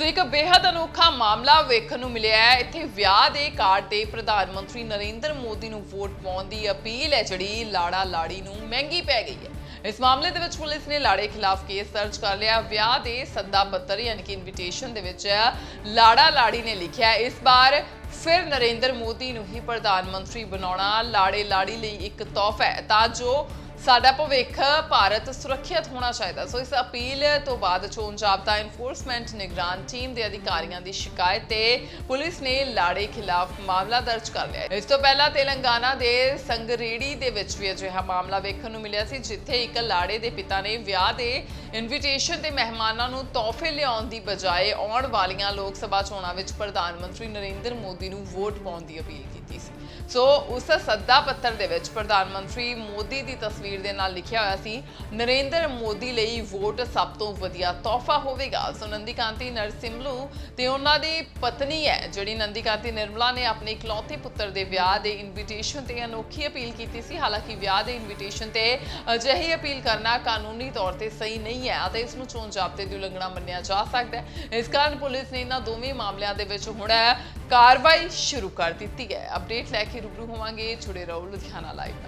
ਸੋ ਇੱਕ ਬੇहद ਅਨੋਖਾ ਮਾਮਲਾ ਵੇਖਣ ਨੂੰ ਮਿਲਿਆ ਹੈ। ਇੱਥੇ ਵਿਆਹ ਦੇ ਕਾਰਡ ਤੇ ਪ੍ਰਧਾਨ ਮੰਤਰੀ ਨਰਿੰਦਰ ਮੋਦੀ ਨੂੰ ਵੋਟ ਪਾਉਣ ਦੀ ਅਪੀਲ ਹੈ, ਜਿਹੜੀ ਲਾੜਾ ਲਾੜੀ ਨੂੰ ਮਹਿੰਗੀ ਪੈ ਗਈ ਹੈ। ਇਸ ਮਾਮਲੇ ਦੇ ਵਿੱਚ ਪੁਲਿਸ ਨੇ ਲਾੜੇ ਖਿਲਾਫ ਕੇਸ ਦਰਜ ਕਰ ਲਿਆ। ਵਿਆਹ ਦੇ ਸੱਦਾ ਪੱਤਰ ਯਾਨੀ ਕਿ ਇਨਵੀਟੇਸ਼ਨ ਦੇ ਵਿੱਚ ਲਾੜਾ ਲਾੜੀ ਨੇ ਲਿਖਿਆ ਇਸ ਵਾਰ ਫਿਰ ਨਰਿੰਦਰ ਮੋਦੀ ਨੂੰ ਹੀ ਪ੍ਰਧਾਨ ਮੰਤਰੀ ਬਣਾਉਣਾ ਲਾੜੇ ਲਾੜੀ ਲਈ ਇੱਕ ਤੋਹਫਾ ਹੈ। ਤਾਂ ਜੋ ਸਾਡਾ ਭਵਿੱਖ ਭਾਰਤ ਸੁਰੱਖਿਅਤ ਹੋਣਾ ਚਾਹੀਦਾ। ਸੋ ਇਸ ਅਪੀਲ ਤੋਂ ਬਾਅਦ ਚੋਣ ਜਾਬਤਾ ਇਨਫੋਰਸਮੈਂਟ ਨਿਗਰਾਨ ਟੀਮ ਦੇ ਅਧਿਕਾਰੀਆਂ ਦੀ ਸ਼ਿਕਾਇਤ ਤੇ ਪੁਲਿਸ ਨੇ ਲਾੜੇ ਖਿਲਾਫ ਮਾਮਲਾ ਦਰਜ ਕਰ ਲਿਆ ਇਸ ਤੋਂ ਪਹਿਲਾਂ ਤੇਲੰਗਾਨਾ ਦੇ ਸੰਗਰੇੜੀ ਦੇ ਵਿੱਚ ਵੀ ਅਜਿਹਾ ਮਾਮਲਾ ਵੇਖਣ ਨੂੰ ਮਿਲਿਆ ਸੀ, ਜਿੱਥੇ ਇੱਕ ਲਾੜੇ ਦੇ ਪਿਤਾ ਨੇ ਵਿਆਹ ਦੇ ਇਨਵੀਟੇਸ਼ਨ ਤੇ ਮਹਿਮਾਨਾਂ ਨੂੰ ਤੋਹਫੇ ਲਿਆਉਣ ਦੀ ਬਜਾਏ ਆਉਣ ਵਾਲੀਆਂ ਲੋਕ ਸਭਾ ਚੋਣਾਂ ਵਿੱਚ ਪ੍ਰਧਾਨ ਮੰਤਰੀ ਨਰਿੰਦਰ ਮੋਦੀ ਨੂੰ ਵੋਟ ਪਾਉਣ ਦੀ ਅਪੀਲ ਕੀਤੀ ਸੀ। ਸੋ ਉਸ ਸੱਦਾ ਪੱਤਰ ਦੇ ਵਿੱਚ ਪ੍ਰਧਾਨ ਮੰਤਰੀ ਮੋਦੀ ਦੀ ਤਸਵੀਰ ਦੇ ਨਾਲ ਲਿਖਿਆ ਹੋਇਆ ਸੀ, ਨਰਿੰਦਰ ਮੋਦੀ ਲਈ ਵੋਟ ਸਭ ਤੋਂ ਵਧੀਆ ਤੋਹਫਾ ਹੋਵੇਗਾ। ਸੋ ਨੰਦੀ ਕਾਂਤੀ ਨਰਸਿਮਲੂ ਤੇ ਉਹਨਾਂ ਦੀ ਪਤਨੀ ਹੈ, ਜਿਹੜੀ ਨੰਦੀ ਕਾਂਤੀ ਨਿਰਮਲਾ ਨੇ ਆਪਣੇ ਇਕਲੌਤੇ ਪੁੱਤਰ ਦੇ ਵਿਆਹ ਦੇ ਇਨਵੀਟੇਸ਼ਨ ਤੇ ਅਨੋਖੀ ਅਪੀਲ ਕੀਤੀ ਸੀ। ਹਾਲਾਂਕਿ ਵਿਆਹ ਦੇ ਇਨਵੀਟੇਸ਼ਨ ਤੇ ਅਜਿਹੀ ਅਪੀਲ ਕਰਨਾ ਕਾਨੂੰਨੀ ਤੌਰ ਤੇ ਸਹੀ ਨਹੀਂ ਹੈ ਅਤੇ ਇਸ ਨੂੰ ਚੋਣ ਜ਼ਾਬਤੇ ਦੀ ਉਲੰਘਣਾ ਮੰਨਿਆ ਜਾ ਸਕਦਾ ਹੈ। ਇਸ ਕਾਰਨ ਪੁਲਿਸ ਨੇ ਇਹਨਾਂ ਦੋਵੇਂ ਮਾਮਲਿਆਂ ਦੇ ਵਿੱਚ ਹੁਣ ਕਾਰਵਾਈ ਸ਼ੁਰੂ ਕਰ ਦਿੱਤੀ ਹੈ। ਅਪਡੇਟ ਲੈ ਕੇ ਰੂਬਰੂ ਹੋਵਾਂਗੇ। ਜੁੜੇ ਰਹੋ ਲੁਧਿਆਣਾ ਲਾਈਵ